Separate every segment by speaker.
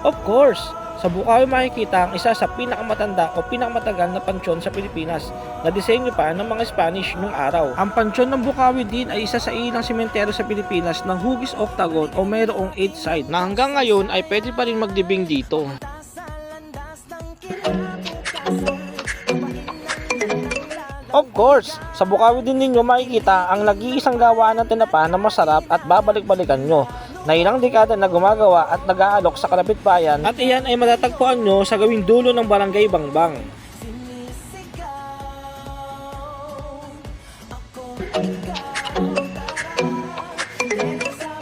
Speaker 1: Of course, sa Bukawi makikita ang isa sa pinakamatanda o pinakamatagal na pansyon sa Pilipinas na disenyo pa ng mga Spanish nung araw. Ang pansyon ng Bukawi din ay isa sa ilang sementeryo sa Pilipinas ng hugis octagon o mayroong 8 side na hanggang ngayon ay pwede pa rin magdibing dito. Of course, sa Bukawi din ninyo makikita ang nag-iisang gawaan ng tinapa na masarap at babalik-balikan nyo na ilang dekada na gumagawa at nag-aalok sa kalapit bayan at iyan ay matatagpuan nyo sa gawing dulo ng barangay Bangbang.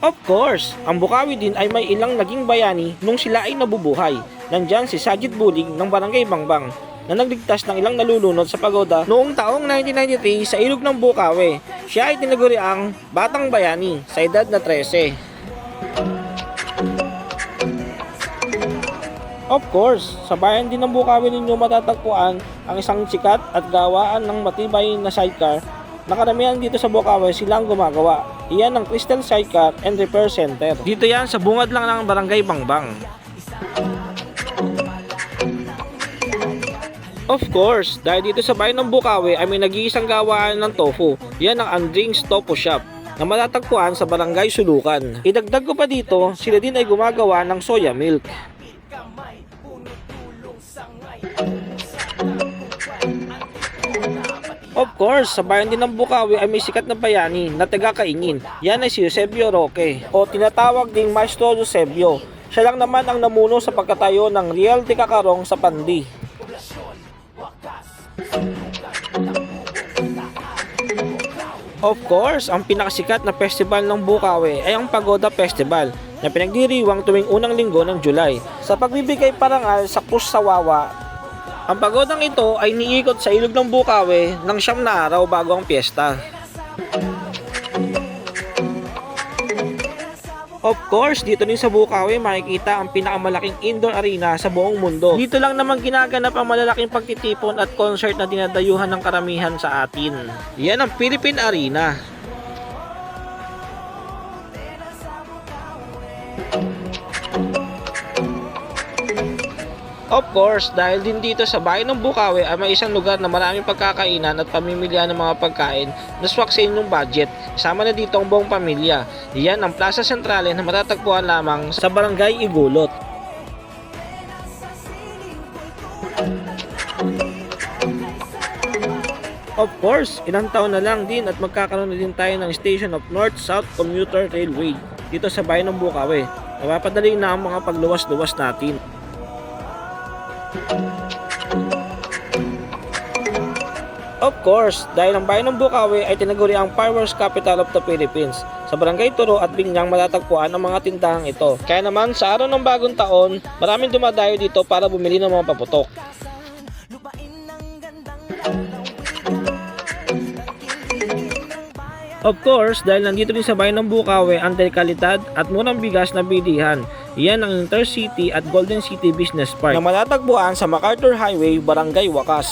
Speaker 1: Of course, ang Bukawi din ay may ilang naging bayani nung sila ay nabubuhay. Nandyan si Sajid Bulig ng Barangay Bangbang na nagligtas ng ilang nalulunod sa pagoda noong taong 1993 sa ilog ng Bukawi. Siya ay tinaguri ang Batang Bayani sa edad na 13. Of course, sa bayan din ng Bukawi ninyo matatagpuan ang isang sikat at gawaan ng matibay na sidecar na dito sa Bukawi sila ang gumagawa. Iyan ang Crystal Sidecar and Repair Center. Dito yan sa bungad lang ng Barangay Bangbang. Of course, dahil dito sa bayan ng Bukawi ay may nag-iisang gawaan ng tofu. Yan ang Andring's Tofu Shop na matatagpuan sa Barangay Sulukan. Idagdag ko pa dito, sila din ay gumagawa ng soya milk. Of course, sa bayan din ng Bukawi ay may sikat na bayani na taga-kaingin. Yan ay si Eusebio Roque o tinatawag ding Maestro Eusebio. Siya lang naman ang namuno sa pagkatayo ng Real de Cacarong sa Pandi. Of course, ang pinakasikat na festival ng Bukawi ay ang Pagoda Festival na pinagdiriwang tuwing unang linggo ng July sa pagbibigay parangal sa Kus Sawawa. Ang pagodang ito ay niikot sa ilog ng Bukawi ng siyam na araw bago ang piyesta. Of course, dito din sa Bukawi makikita ang pinakamalaking indoor arena sa buong mundo. Dito lang naman ginaganap ang malalaking pagtitipon at concert na dinadayuhan ng karamihan sa atin. Yan ang Philippine Arena. Of course, dahil din dito sa bayan ng Bukawi ay may isang lugar na maraming pagkakainan at pamimilian ng mga pagkain na swak sa inyong budget. Sama na dito ang buong pamilya. Iyan ang Plaza Centrale na matatagpuan lamang sa Barangay Igulot. Of course, ilang taon na lang din at magkakaroon na din tayo ng Station of North-South Commuter Railway dito sa bayan ng Bukawi. Napapadali na ang mga pagluwas-luwas natin. Of course, dahil ang bayan ng Bukawi ay tinaguri ang Fireworks Capital of the Philippines. Sa Barangay Turo at Binyang matatagpuan ang mga tindahang ito. Kaya naman sa araw ng bagong taon, maraming dumadayo dito para bumili ng mga paputok. Of course, dahil nandito din sa bayan ng Bukawi ang dekalidad at murang bigas na bilihan. Iyan ang Intercity at Golden City Business Park na matatagpuan sa MacArthur Highway, Barangay Wakas.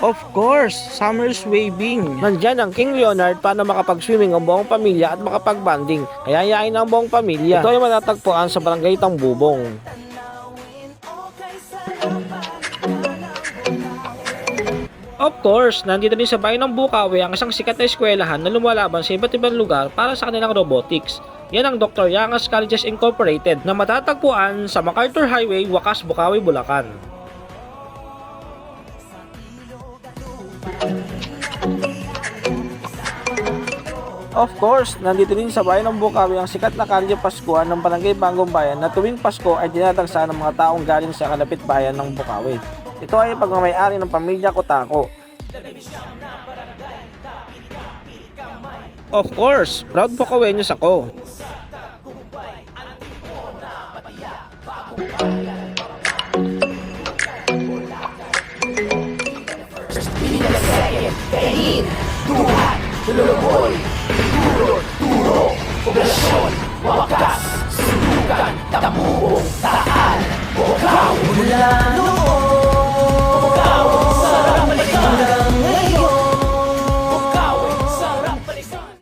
Speaker 1: Of course, Summer's Waving. Nandyan ang King Leonard para makapag-swimming ang buong pamilya at makapag-banding. Kaya yayain ang buong pamilya. Ito ay matatagpuan sa Barangay Tambubong. Of course, nandito din sa bayan ng Bukawi ang isang sikat na eskwelahan na lumalaban sa iba't ibang lugar para sa kanilang robotics. Yan ang Dr. Yangas Colleges Incorporated na matatagpuan sa MacArthur Highway, Wakas, Bukawi, Bulacan. Of course, nandito din sa bayan ng Bukawi ang sikat na kalye Paskuhan ng Barangay Bangong Bayan na tuwing Pasko ay dinadagsa ng mga taong galing sa kalapit bayan ng Bukawi. Ito ay pagmamayari ng pamilya Kotako. Of course, proud Bukawenyos ako.
Speaker 2: Kain, duhat, luluboy, turo, turo, poblasyon, wakas, sundukan, mula noon